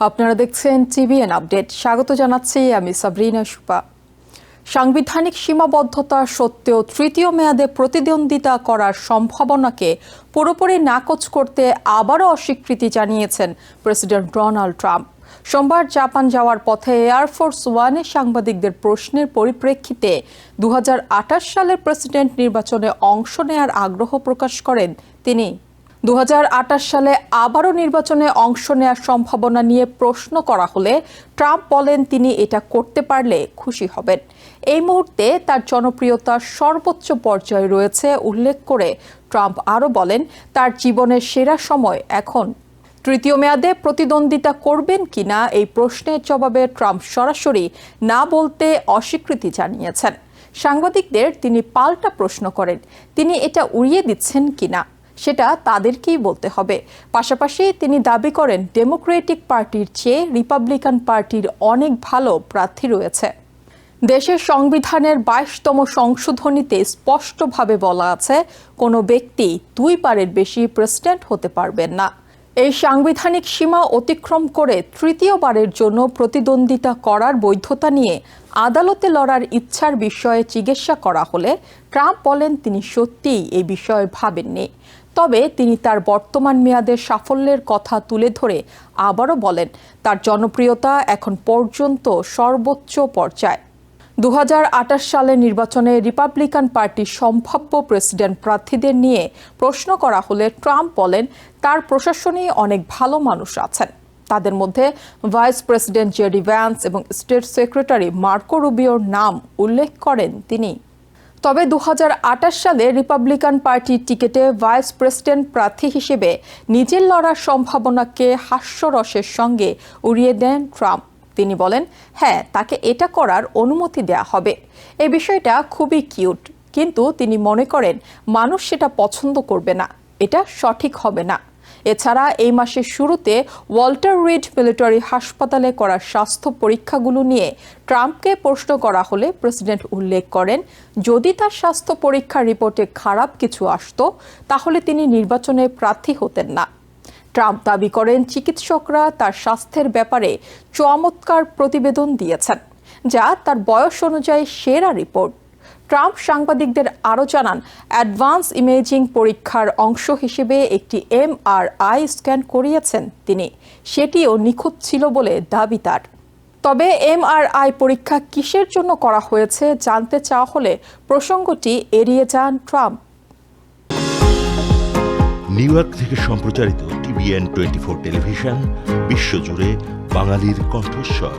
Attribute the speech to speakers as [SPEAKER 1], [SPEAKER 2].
[SPEAKER 1] আপনারা দেখছেন TVN update স্বাগত জানাচ্ছি আমি সাবরিনা সুপা। সাংবিধানিক সীমাবদ্ধতা সত্ত্বেও তৃতীয় মেয়াদে প্রতিদ্বন্দ্বিতা করার সম্ভাবনাকে পুরোপুরি নাকচ করতে আবারও অস্বীকৃতি জানিয়েছেন প্রেসিডেন্ট ডোনাল্ড ট্রাম্প। সোমবার জাপান যাওয়ার পথে এয়ারফোর্স ওয়ানে সাংবাদিকদের প্রশ্নের পরিপ্রেক্ষিতে দু হাজার আঠাশ সালের প্রেসিডেন্ট নির্বাচনে অংশ নেয়ার আগ্রহ প্রকাশ করেন তিনি। দু হাজার আঠাশ সালে আবারও নির্বাচনে অংশ নেওয়ার সম্ভাবনা নিয়ে প্রশ্ন করা হলে ট্রাম্প বলেন তিনি এটা করতে পারলে খুশি হবেন। এই মুহূর্তে তার জনপ্রিয়তা সর্বোচ্চ পর্যায়ে রয়েছে উল্লেখ করে ট্রাম্প আরও বলেন, তার জীবনের সেরা সময় এখন। তৃতীয় মেয়াদে প্রতিদ্বন্দ্বিতা করবেন কিনা এই প্রশ্নের জবাবে ট্রাম্প সরাসরি না বলতে অস্বীকৃতি জানিয়েছেন। সাংবাদিকদের তিনি পাল্টা প্রশ্ন করেন, তিনি এটা উড়িয়ে দিচ্ছেন কিনা সেটা তাদেরকেই বলতে হবে। পাশাপাশি তিনি দাবি করেন, ডেমোক্রেটিক পার্টির চেয়ে রিপাবলিকান পার্টির অনেক ভালো প্রার্থী রয়েছে। দেশের সংবিধানের বাইশতম সংশোধনীতে স্পষ্টভাবে বলা আছে, কোনো ব্যক্তি দুইবারের বেশি প্রেসিডেন্ট হতে পারবেন না। এই সাংবিধানিক সীমা অতিক্রম করে তৃতীয়বারের জন্য প্রতিদ্বন্দ্বিতা করার বৈধতা নিয়ে আদালতে লড়ার ইচ্ছার বিষয়ে জিজ্ঞাসা করা হলে ট্রাম্প বলেন তিনি সত্যিই এই বিষয়ে ভাবেননি। তবে তিনি তার বর্তমান মেয়াদের সাফল্যের কথা তুলে ধরে আবারও বলেন, তার জনপ্রিয়তা এখন পর্যন্ত সর্বোচ্চ পর্যায়ে। দু হাজার আঠাশ সালের নির্বাচনে রিপাবলিকান পার্টির সম্ভাব্য প্রেসিডেন্ট প্রার্থীদের নিয়ে প্রশ্ন করা হলে ট্রাম্প বলেন, তার প্রশাসনে অনেক ভালো মানুষ আছেন। তাদের মধ্যে ভাইস প্রেসিডেন্ট জেডি ভ্যান্স এবং স্টেট সেক্রেটারি মার্কো রুবিওর নাম উল্লেখ করেন তিনি। তবে দু হাজার আঠাশ সালে রিপাবলিকান পার্টির টিকেটে ভাইস প্রেসিডেন্ট প্রার্থী হিসেবে নিজের লড়ার সম্ভাবনাকে হাস্যরসের সঙ্গে উড়িয়ে দেন ট্রাম্প। তিনি বলেন হ্যাঁ তাকে এটা করার অনুমতি দেয়া হবে। এ বিষয়টা খুবই কিউট। কিন্তু তিনি মনে করেন, মানুষ সেটা পছন্দ করবে না। এটা সঠিক হবে না। এছাড়া এই মাসের শুরুতে ওয়াল্টার রিড মিলিটারি হাসপাতালে করা স্বাস্থ্য পরীক্ষাগুলো নিয়ে ট্রাম্পকে প্রশ্ন করা হলে প্রেসিডেন্ট উল্লেখ করেন, যদি তার স্বাস্থ্য পরীক্ষার রিপোর্টে খারাপ কিছু আসত, তাহলে তিনি নির্বাচনে প্রার্থী হতেন না। ট্রাম্প দাবি করেন, চিকিৎসকরা তার স্বাস্থ্যের ব্যাপারে চমৎকার প্রতিবেদন দিয়েছেন, যা তার বয়স অনুযায়ী সেরা রিপোর্ট। ট্রাম্প সাংবাদিকদের আরও জানান, অ্যাডভান্স ইমেজিং পরীক্ষার অংশ হিসেবে একটি এমআরআই স্ক্যান করিয়েছেন তিনি। সেটিও নিখুঁত ছিল বলে দাবি তার। তবে এমআরআই পরীক্ষা কিসের জন্য করা হয়েছে জানতে চাওয়া হলে প্রসঙ্গটি এড়িয়ে যান ট্রাম্প।
[SPEAKER 2] নিউ ইয়র্ক থেকে সম্প্রচারিত টিভিএন টোয়েন্টি ফোর টেলিভিশন, বিশ্বজুড়ে বাঙালির কণ্ঠস্বর।